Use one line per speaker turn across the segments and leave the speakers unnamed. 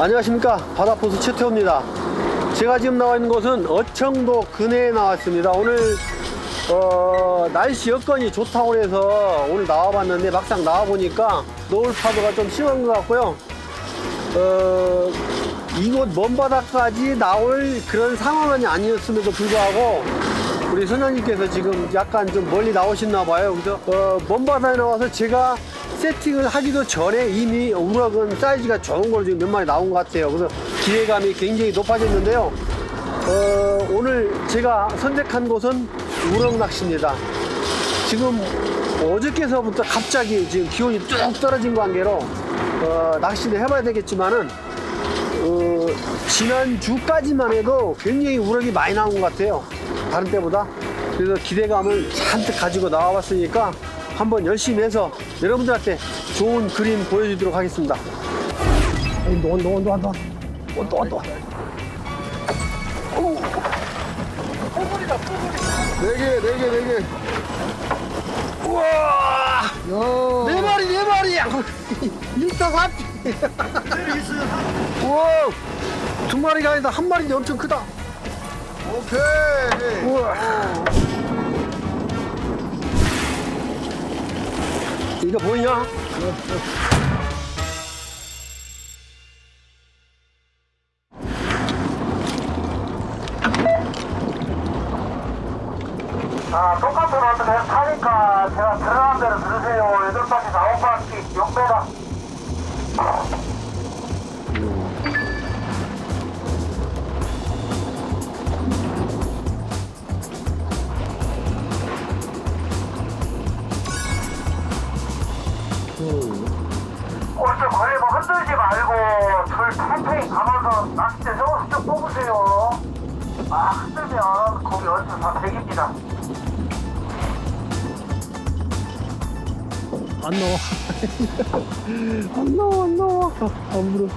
안녕하십니까. 바다포스 최태호입니다. 제가 지금 나와 있는 곳은 어청도 근해에 나왔습니다. 오늘 어, 날씨 여건이 좋다고 해서 오늘 나와봤는데 막상 나와보니까 노을 파도가 좀 심한 것 같고요. 어, 이곳 먼바다까지 나올 그런 상황은 아니었음에도 불구하고 우리 선장님께서 지금 약간 좀 멀리 나오셨나 봐요. 그래서 어, 먼바다에 나와서 제가 세팅을 하기도 전에 이미 우럭은 사이즈가 좋은 걸로 지금 몇 마리 나온 것 같아요. 그래서 기대감이 굉장히 높아졌는데요. 어, 오늘 제가 선택한 곳은 우럭 낚시입니다. 지금 어저께서부터 갑자기 지금 기온이 뚝 떨어진 관계로 어, 낚시를 해봐야 되겠지만은 어, 지난주까지만 해도 굉장히 우럭이 많이 나온 것 같아요. 다른 때보다. 그래서 기대감을 잔뜩 가지고 나와봤으니까 한번 열심히 해서 여러분들한테 좋은 그림 보여주도록 하겠습니다. 온도, 온도, 온도, 온도. 온도, 온도.
네 개, 네 개, 네 개.
우와!
야.
네 마리, 네 마리! 1타 4 우와! 두 마리가 아니다. 한 마리인데 엄청 크다.
오케이.
우와. 이거 보이냐? 안 나와. 안 나와, 안 나와. 안 물어.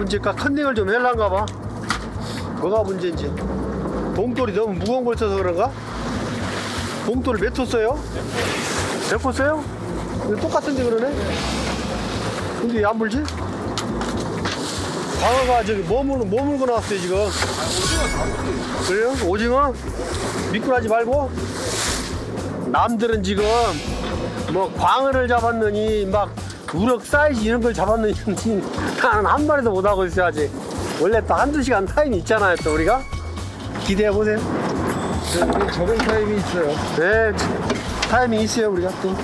문제일까? 컨닝을 좀 해란가 봐. 뭐가 문제인지. 봉돌이 너무 무거운 걸 써서 그런가? 봉돌을 몇 호 써요? 몇호 써요? 똑같은데 그러네? 근데 왜안 물지? 방어가 저기 뭐, 물, 뭐 나왔어요 지금? 그래요? 오징어? 미꾸라지 말고? 남들은 지금 뭐 광어를 잡았느니 막 우럭 사이즈 이런 걸 잡았느니 나는 한 마리도 못 하고 아직 원래 또 한두 시간 타임이 있잖아요 또 우리가. 기대해 보세요.
네, 적은 타임이 있어요.
네 타임이 있어요 우리가 또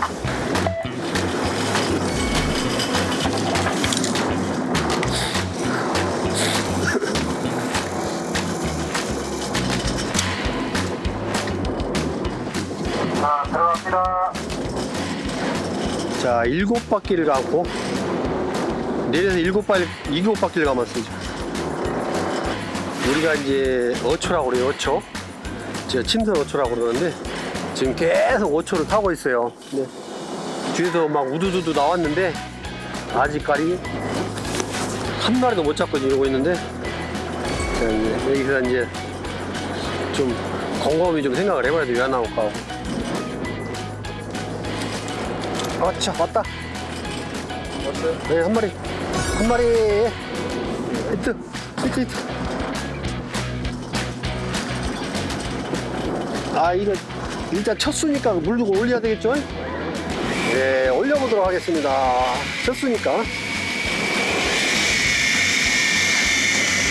자,
일곱 바퀴를 감고 내려서 일곱 바퀴 일곱 바퀴를. 지금. 우리가 이제 어초라고 그래요. 어초. 제가 침선 어초라고 그러는데 지금 계속 어초를 타고 있어요. 네. 뒤에서 막 우두두두 나왔는데 아직까지 한 마리도 못 잡고 이러고 있는데 자, 이제 여기서 이제 좀 곰곰이 좀 생각을 해봐야 돼. 왜안 나올까 하고. 아차 왔다
왔어요?
네, 한 마리. 한 마리. 히트. 히트, 히트. 아, 이거 일단 첫 수니까 물 주고 올려야 되겠죠? 네, 올려보도록 하겠습니다. 첫 수니까.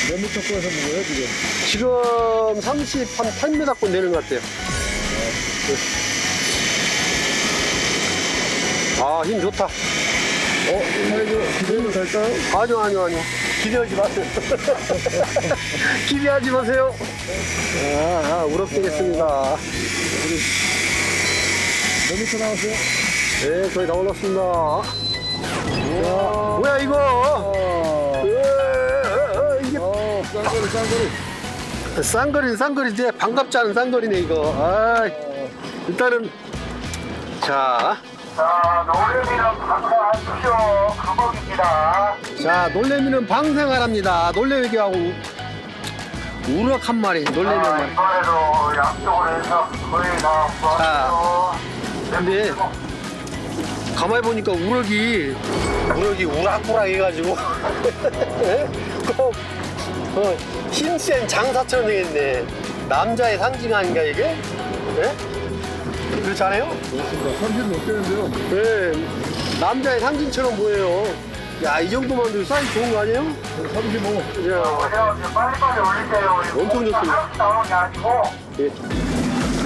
몇 미터 꺼서 먹어요, 지금?
지금 30, 한 8m권 되는 것 같아요. 아, 힘 좋다.
어, 사이즈 기대도 될까요?
아니요, 아니요, 아니요. 기대하지 마세요. 기대하지 마세요. 아, 아 우럭되겠습니다.
몇 미터 나왔어요?
네, 거의 다 올랐습니다.
와.
뭐야 이거?
어,
으아, 이게
어, 쌍거리, 쌍거리.
쌍거리는 쌍거리인데 반갑지 않은 쌍거리네 이거. 아, 일단은 자,
자, 노래미는 방송하십시오. 감옥입니다.
자 놀래미는 방생하랍니다. 놀래미하고 우럭 한 마리, 놀래미 한
자,
마리.
이번에도 양쪽으로 해서 거의 다 구하시오.
근데 가만히 보니까 우럭이 우럭이 우락부락 해가지고 꼭 어, 힘센 장사처럼 되겠네. 남자의 상징 아닌가 이게? 예? 그렇지 않아요?
그렇습니다. 30 넘겠는데요.
네, 남자의 상징처럼 보여요. 야, 이 정도만 돼도 사이즈 좋은 거 아니에요?
35.
야,
그냥 이제 빨리빨리. 이거
엄청 좋습니다.
하나씩 나오는 게 아니고.
예.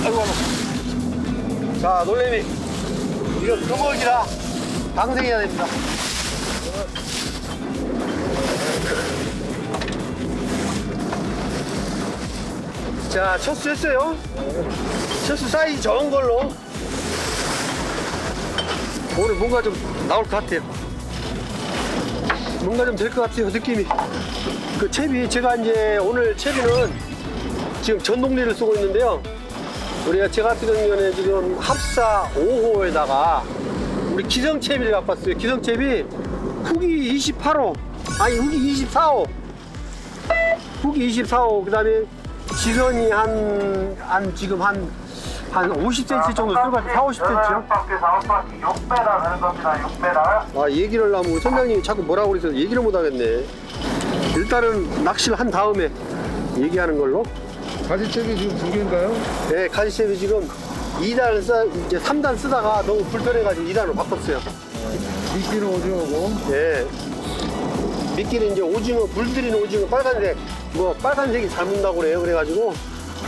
아이고, 아이고. 자, 놀래미. 이거 금어기라 방생해야 됩니다. 자, 첫수 했어요. 첫수 사이즈 적은 걸로. 오늘 뭔가 좀 나올 것 같아요. 뭔가 좀 될 것 같아요, 느낌이. 그 채비, 제가 이제 오늘 채비는 지금 전동리를 쓰고 있는데요. 우리가 제 같은 경우는 지금 합사 5호에다가 우리 기성채비를 왔어요. 기성채비 후기 28호, 아니 후기 24호, 후기 24호, 그 다음에 지선이 한, 한 지금 한, 한 50cm 정도 들어갈 때 4, 50cm요.
8바퀴, 4바퀴, 6배나 되는 겁니다. 6배나.
아, 얘기를 하면 선장님이 자꾸 뭐라고 그래서 얘기를 못 하겠네. 일단은 낚시를 한 다음에 얘기하는 걸로.
가지채비 지금 두 개인가요?
네, 가지채비 지금 2단 쓰, 이제 3단 쓰다가 너무 불편해가지고 2단으로 바꿨어요.
미끼는 오징어고.
예. 미끼는 이제 오징어, 물들이는 오징어 빨간색, 뭐 빨간색이 잘 문다고 그래요. 그래가지고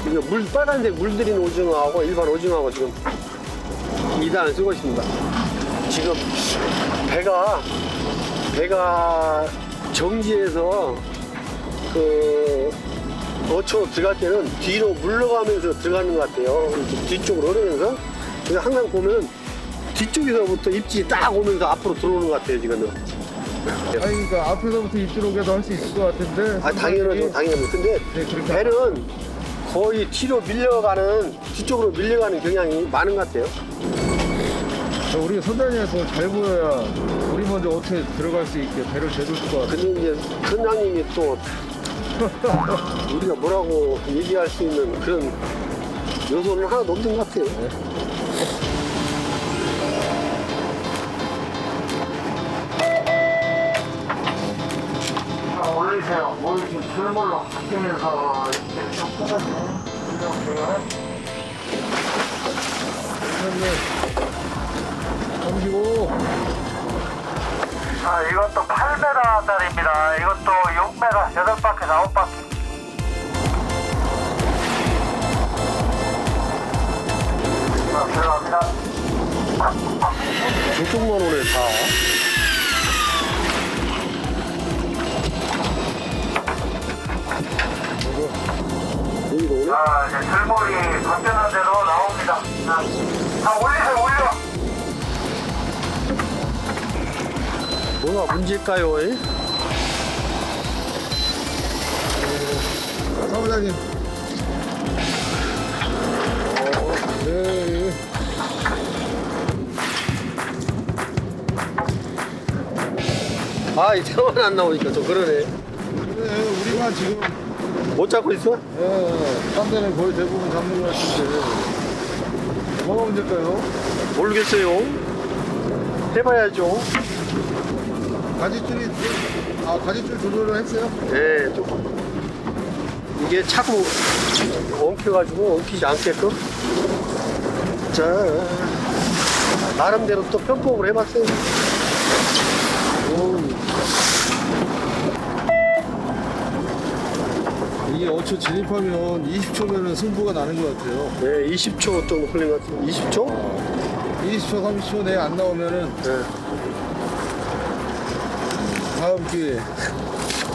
이거 물, 빨간색 물들이는 오징어하고 일반 오징어하고 지금 2단을 쓰고 있습니다. 지금 배가, 배가 정지해서 그 어초로 들어갈 때는 뒤로 물러가면서 들어가는 것 같아요. 뒤쪽으로 흐르면서. 항상 보면 뒤쪽에서부터 입질이 딱 오면서 앞으로 들어오는 것 같아요, 지금은.
아니, 그러니까 앞에서부터 입질 오게도 할 수 있을 것 같은데.
아, 당연하죠, 당연하죠. 근데
네, 그렇게
배는 거의 뒤로 밀려가는, 뒤쪽으로 밀려가는 경향이 많은 것 같아요.
자, 우리 선장님이 더잘 보여야 우리 먼저 어떻게 들어갈 수 있게 배를 재줄 것 같아요.
근데 이제 선장님이 또 우리가 뭐라고 얘기할 수 있는 그런 요소는 하나도 없는 것 같아요.
뭐 이렇게 줄물로 바뀌면서 이렇게 쭉 뽑아주세요. 이렇게.
35.
자, 이것도 8m짜리입니다. 이것도 6m, 8바퀴, 9바퀴. 자, 들어갑니다.
저쪽만 오네, 다. 오네?
자, 이제 줄물이 바뀌는 대로 나옵니다. 자, 자 올리세요, 올려.
뭐가 문제일까요? 이?
사무장님. 어, 네. 예.
아, 이제만 안 나오니까 좀 그러네.
네, 우리가 지금
못 잡고 있어?
예, 딴 데는 거의 대부분 잡는 것 같은데 뭐가 문제일까요?
모르겠어요. 해봐야죠.
가지줄이 아 가지줄 조절을 했어요?
네, 조금. 이게 차고 엉켜가지고 엉키지 않게끔. 자, 나름대로 또 편법을 해봤어요.
5초 진입하면 20초면 승부가 나는 것 같아요.
네, 20초 좀 걸린 것 같은데 20초?
20초, 30초 내에 안 나오면은
네.
다음 기회에.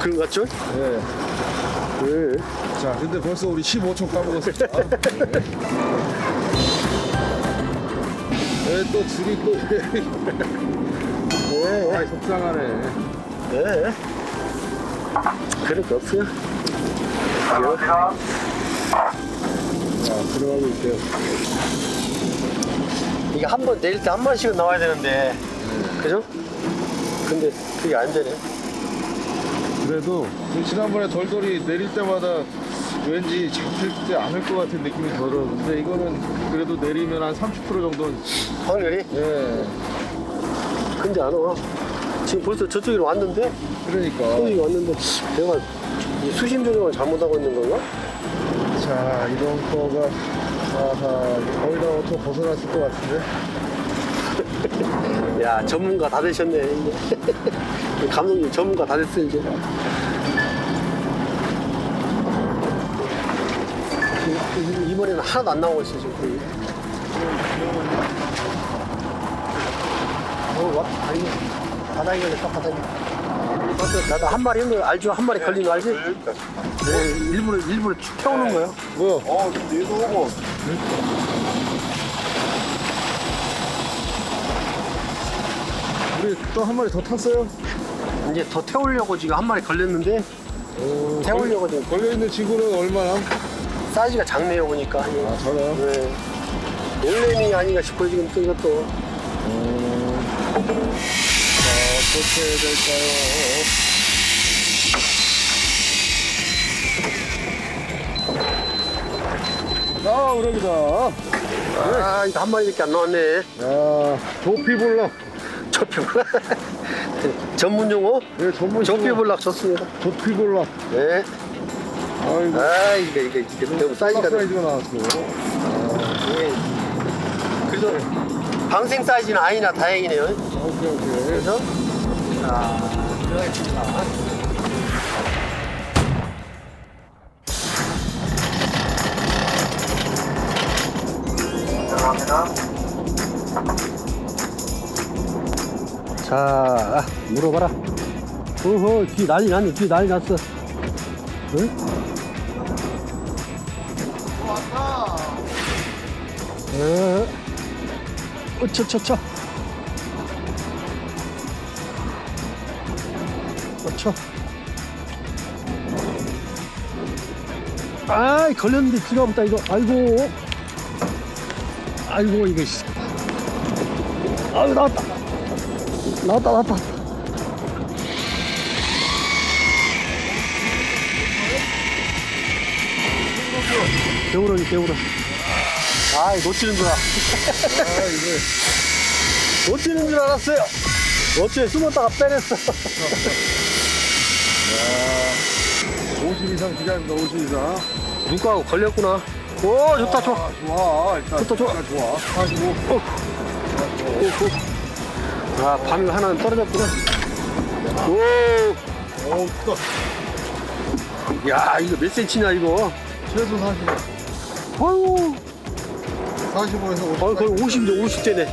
그런 것 같죠?
네.
네.
자, 근데 벌써 우리 15초 까먹었습니다. 네, 또 둘이 또.
네.
아이, 속상하네.
네. 그럴 거 없어요.
감사합니다.
자 들어가고 있대요.
이게 한 번 내릴 때 한 번씩은 나와야 되는데, 그죠? 근데 그게 안 되네.
그래도 그 지난번에 돌돌이 내릴 때마다 왠지 잡힐지 않을 것 같은 느낌이 들었는데 이거는 그래도 내리면 한 30% 정도는
확률이?
예
근데 안 와. 지금 벌써 저쪽으로 왔는데,
그러니까
저쪽이 왔는데, 내가 이 수심 조정을 잘못하고 있는 건가?
자 이런 거가 아하 거의 다 어떻게 벗어났을 것 같은데
야, 전문가 다 되셨네. 이제. 감독님 전문가 다 됐어, 이제. 이- 이번에는 하나도 안 나오고 있어, 지금. 거의. 어, 와, 아니, 바닥에 걸렸어, 바닥에. 나도 한 마리 한거 알죠? 한 마리 걸린 거 알지? 네, 일부러, 일부러 쭉 태우는 거야.
뭐야
어, 얘도 오고.
우리 또 한 마리 더 탔어요?
이제 더 태우려고 지금 한 마리 걸렸는데,
어,
태우려고 지금
걸려 있는 친구는 얼마나?
사이즈가 작네요, 보니까.
아 저요?
네. 놀래미 아닌가 싶어요, 지금 또 이것도.
자 어떻게 될까요? 아 우럭이다
아, 이거 한 마리밖에 안 나왔네.
야 조피볼락
조피블락. 전문 용어?
예 전문
조피블락 좋습니다.
조피볼락
네.
아이고
아, 이거, 이거, 이게 너무 사이즈가.
사이즈가 나왔어
예. 그래도 방생 사이즈는 아니나 다행이네요.
오케이 오케이
그래서. 자, 들어가겠습니다.
감사합니다.
자, 아, 물어봐라. 어허, 뒤 난리 났네. 뒤 난리 났어. 응? 어, 어쩌쩌쩌. 어쩌. 아이, 걸렸는데 뒤가 없다, 이거. 아이고. 아이고, 이거. 씨. 아유, 나왔다. 나왔다, 나왔다. 개우러기, 개우러. 아이, 놓치는 줄 알아. 놓치는 줄 알았어요. 어째 숨었다가 빼냈어.
50 이상 기다립니다 50 이상
눈가하고 걸렸구나. 오, 좋다, 좋아.
아, 좋아 일단
좋다, 좋아.
일단 좋아 45
오, 오. 아, 밤이 하나는 떨어졌구나. 오,
어우 또
야, 이거 몇 센치냐, 이거.
최소 45
아유,
45에서 50
아, 거의 50이죠, 50대네.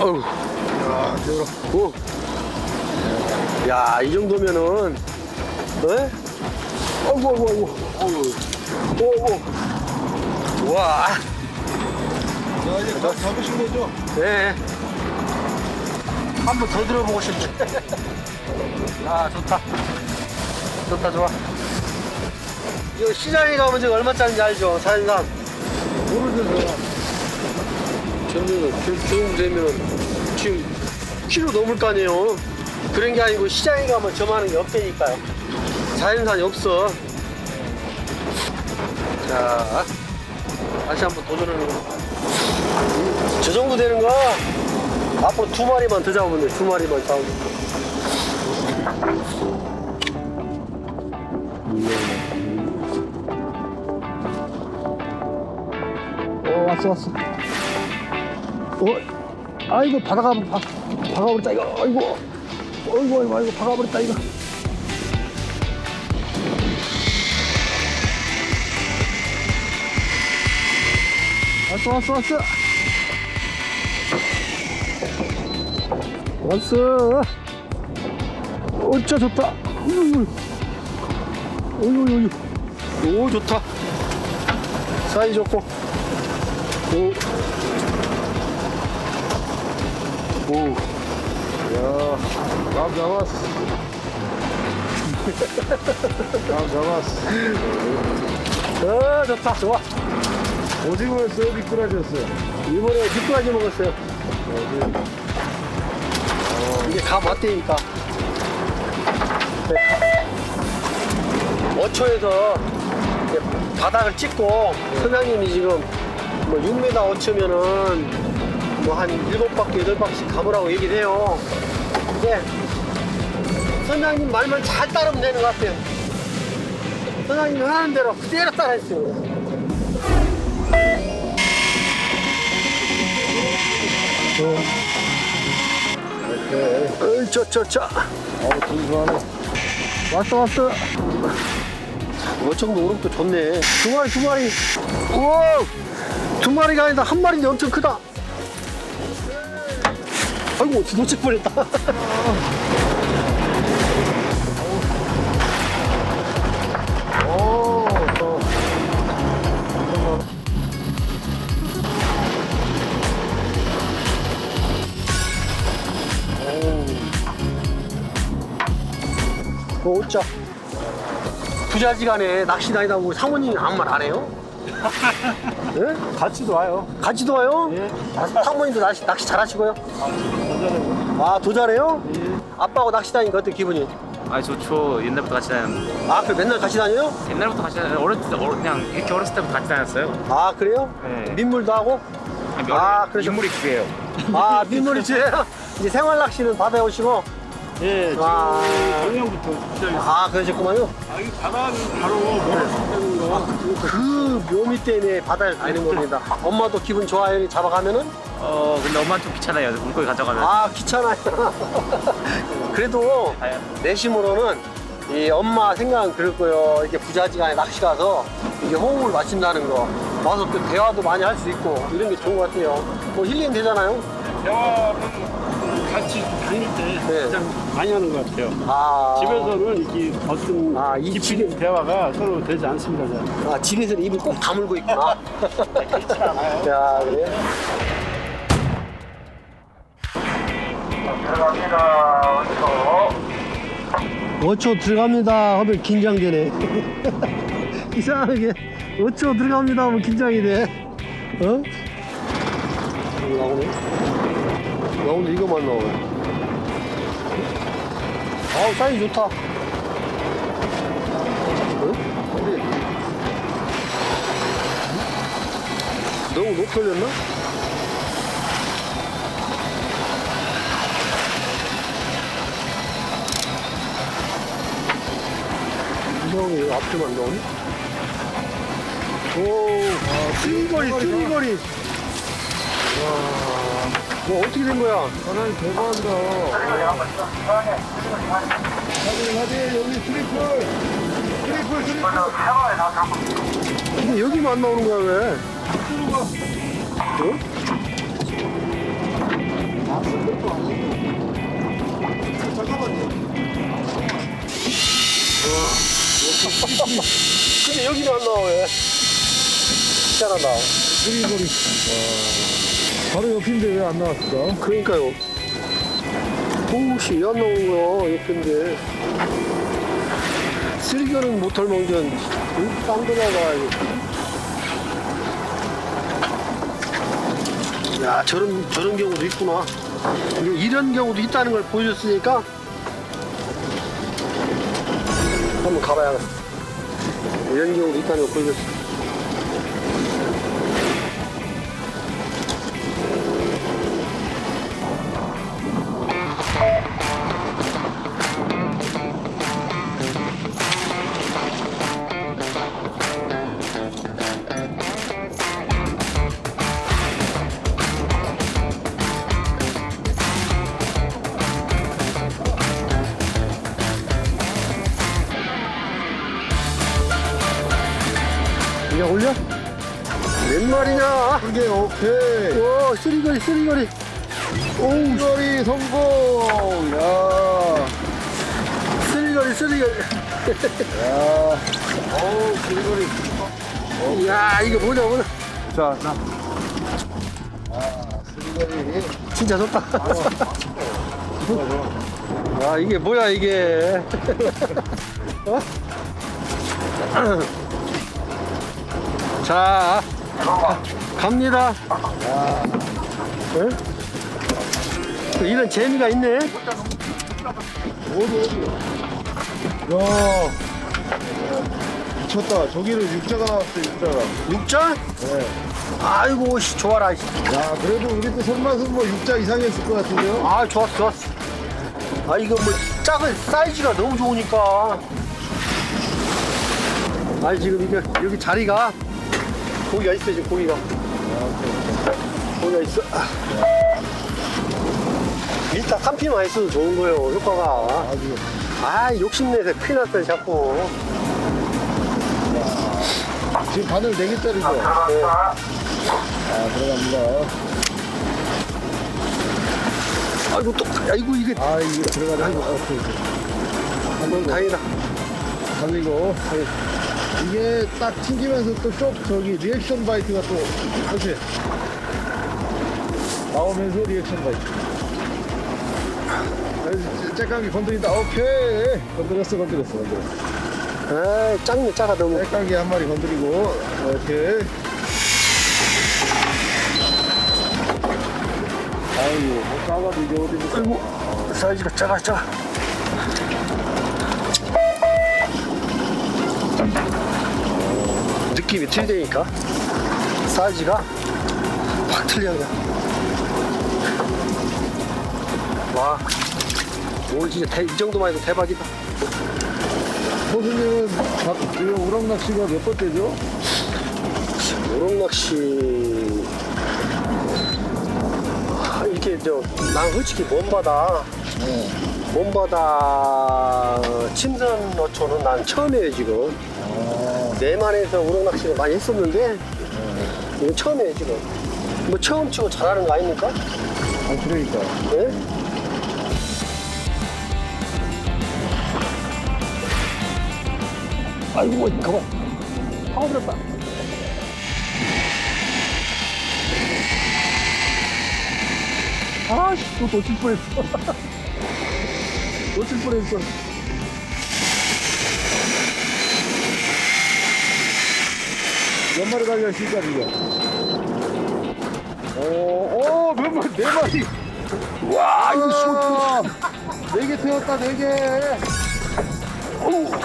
어우,
야 개울어
오. 야, 이 정도면은, 에? 어이구, 어이구, 어이구. 어이구. 오, 오. 와,
자 이제 다 잡으신 거죠?
네. 한번 더 들어보고 싶네. 아, 좋다. 좋다, 좋아. 이거 시장에 가면 지금 얼마짜리인지 알죠? 사진상.
모르죠
저는 교- 교육 되면 지금 키로 넘을 거 아니에요. 그런 게 아니고 시장에 가면 저만한 게 없다니까요. 자연산이 없어. 자, 다시 한번 도전하는 거. 저 정도 되는 거 앞으로 두 마리만 더 잡으면 돼. 두 마리만 잡으면 돼. 어, 왔어, 왔어. 어, 아이고 바다가 바, 박아버렸다 이거. 아이고, 아이고, 아이고, 아이고 박아버렸다 이거. 왔어, 왔어, 왔어. 왔어. 어짜 좋다. 어이구, 어이구, 어이구. 오 좋다. 사이 좋고. 오.
오. 야, 감 잡았어. 감 잡았어.
어, 좋다, 좋아.
오징어였어요? 미꾸라지였어요?
이번에 미꾸라지 먹었어요. 이게 다 맞대니까. 어초에서 이제 바닥을 찍고 선장님이 지금 뭐 6m 어초면은 뭐 한 7바퀴, 8바퀴씩 감으라고 얘기를 해요. 근데 선장님 말만 잘 따르면 되는 것 같아요. 선장님이 하는 대로 그대로 따라했어요. 어 이, 저, 저, 저.
어우, 준수하네.
왔어, 왔어. 어청도 오름도 좋네. 두 마리, 두 마리. 우와! 두 마리가 아니다. 한 마리인데 엄청 크다. 아이고, 놓칠 뻔했다. 어, 어짜. 부자지간에 낚시 다니다 보고 사모님이 아무 말 안 해요? 예?
같이 도 와요.
같이 도 와요?
예.
아, 사모님도 낚시, 낚시 잘하시고요? 아, 더 잘해요? 아빠하고 낚시 다니니까 어때 기분이?
아 좋죠. 옛날부터 같이 다녔는데.
아, 그 맨날 같이 다녀요?
옛날부터 같이 다녔어요. 어렸을 때, 그냥 이렇게 어렸을 때부터 같이 다녔어요.
아, 그래요?
네.
민물도 하고?
아니,
아, 그러셨-
인물이 그게요.
아, 민물이 죄요? 이제 생활 낚시는 바다에 오시고?
예,
아,
작년부터 시작했어요.
아, 그러셨구만요.
아, 이 바다는 바로 멀어서 되는 거.
그 묘미 때문에 바다에 가는 겁니다. 엄마도 기분 좋아요, 잡아가면은?
어 근데 엄마는 좀 귀찮아요. 물고기 가져가면.
아, 귀찮아요. 그래도
아유.
내심으로는 이 엄마 생각은 그럴 거예요. 이렇게 부자지간에 낚시 가서 이게 호흡을 맞춘다는 거. 와서 또 대화도 많이 할 수 있고 이런 게 좋은 것 같아요. 뭐 힐링 되잖아요.
대화는 같이 다닐 때
네.
가장 많이 하는 것 같아요.
아,
집에서는 이렇게 어떤
아, 이
깊이 있는 대화가 서로 되지 않습니다. 잘.
아, 집에서는 입을 꼭 다물고 있구나. 야, 그래?
들어갑니다. 어디서?
5초 들어갑니다 하면 긴장되네 이상하게 5초 들어갑니다 하면 긴장이 돼 어? 나오네 나오는데 이거만 나오네 아우 사이즈 좋다 어? 너무 높게 올렸나? 왜 앞에만 나오니? 오, 쓰리거리, 쓰리거리. 와, 뭐 어떻게 된 거야?
하나님 대박이다. 사진, 사진, 여기 트리플. 트리플, 트리플.
근데 여기만 안 나오는 거야, 왜? 어? 근데 여기는 안 나와, 왜? 희한하다.
트리플이. 바로 옆인데 왜 안 나왔을까?
그러니까요. 혹시 안 나오는 거야, 옆인데. 쓰리견은 못할 망전, 응? 딴 데다가. 야, 저런, 저런 경우도 있구나. 이런 경우도 있다는 걸 보여줬으니까. 한번 가봐야겠어. 이런 경우도 있다는 걸 보여줬어. 쓰리거리, 쓰리거리. 오,
거리 성공. 야.
쓰리거리, 쓰리거리.
야. 어우, 트리플이.
야, 이거 뭐냐, 뭐냐.
자, 자. 아, 쓰리거리.
진짜 좋다. 아 이게 뭐야 이게. 어? 자 가- 갑니다. 응? 또 이런 재미가 있네.
어디 어디 야 미쳤다 저기를 육자가 나왔어 육자가
육자?
네.
아이고 씨, 좋아라. 씨.
야 그래도 우리 또 손맛은 뭐 육자 이상했을 것 같은데요
아 좋았어 좋았어. 아 이거 뭐 작은 사이즈가 너무 좋으니까. 아 지금 이게 여기 자리가 고기가 있어 지금 고기가. 고 기가 있어. 아. 일단 한 피만 있어도 좋은 거예요 효과가.
아주
아 욕심내서 큰일 났어요 자꾸.
지금 바늘 4개짜리죠
들어갑니다.
아 들어갑니다
아이고 또 아이고 이게
아 이게 들어가네 아이고 오케이. 한번
다행이다.
달리고 이게 딱 튕기면서 또 쪽 저기 리액션 바이트가 또 그렇지 나오면서 리액션 아, 째깡이 건드린다. 오케이. 건드렸어 건드렸어 건드렸어.
아 작네 작아 너무.
째깡이 한 마리 건드리고. 오케이. 아이고 뭐 작아도 이게 어디
아이고 사이즈가 작아 작아. 느낌이 틀리니까 사이즈가 확 틀려 그냥. 와 오늘 진짜 대- 이 정도만 해도 대박이다.
호수님은 지금 우럭낚시가 몇 번째죠?
우럭낚시 아, 이렇게 저난 솔직히 먼바다 먼바다 침선 어초는 난 처음이에요 지금 내만에서 우럭낚시를 많이 했었는데 이건 처음이에요 지금 뭐 처음 치고 잘하는 거 아닙니까?
아 그러니까
네? 아이고 가만 파고들었다 아씨 또 놓칠 뻔했어 놓칠 뻔했어
몇 마리 달려 있을까 지금? 오, 오, 몇 마리? 네 마리.
와 이거
아, 네개 태웠다, 네 개. 오,
뽀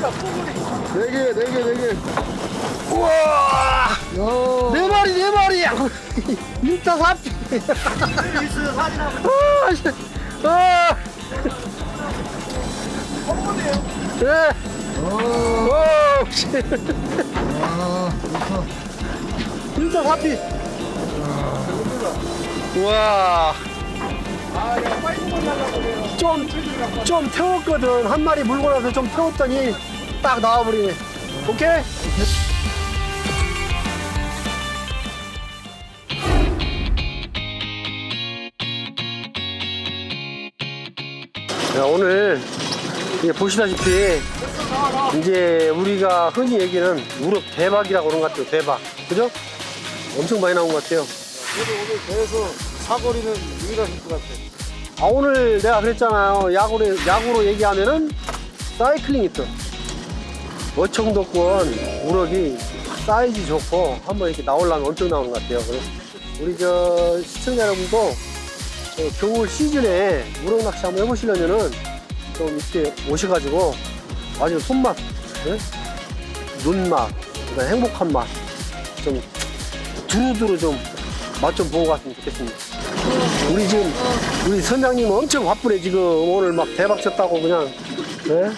글이다 뽀글이
네 개, 네 개, 네 개.
우와
야,
네 마리 네 마리 일타 사피 아, 씨. 아. 네. 오, 씨.
아, 좋다.
일타 사피 우와 좀, 좀 태웠거든 한 마리 물고 나서 좀 태웠더니 딱 나와버리네 오케이? 자, 오늘 이제 보시다시피 이제 우리가 흔히 얘기는 우럭 대박이라고 그런 것 같아요 대박 그죠? 엄청 많이 나온 것 같아요
그래도 오늘 배에서 사거리는 유일하실 것 같아.
아 오늘 내가 그랬잖아요 야구로, 야구로 얘기하면은 사이클링 있어 어청도권 우럭이 사이즈 좋고 한번 이렇게 나오려면 엄청 나오는 것 같아요 그래서 우리 저 시청자 여러분도 저 겨울 시즌에 우럭 낚시 한번 해보시려면은 좀 이렇게 오셔가지고 아주 손맛 예? 눈맛 그다음 행복한 맛 좀 두루두루 좀 맛 좀 보고 갔으면 좋겠습니다 우리 지금 우리 선장님 엄청 바쁘네 지금 오늘 막 대박 쳤다고 그냥 예?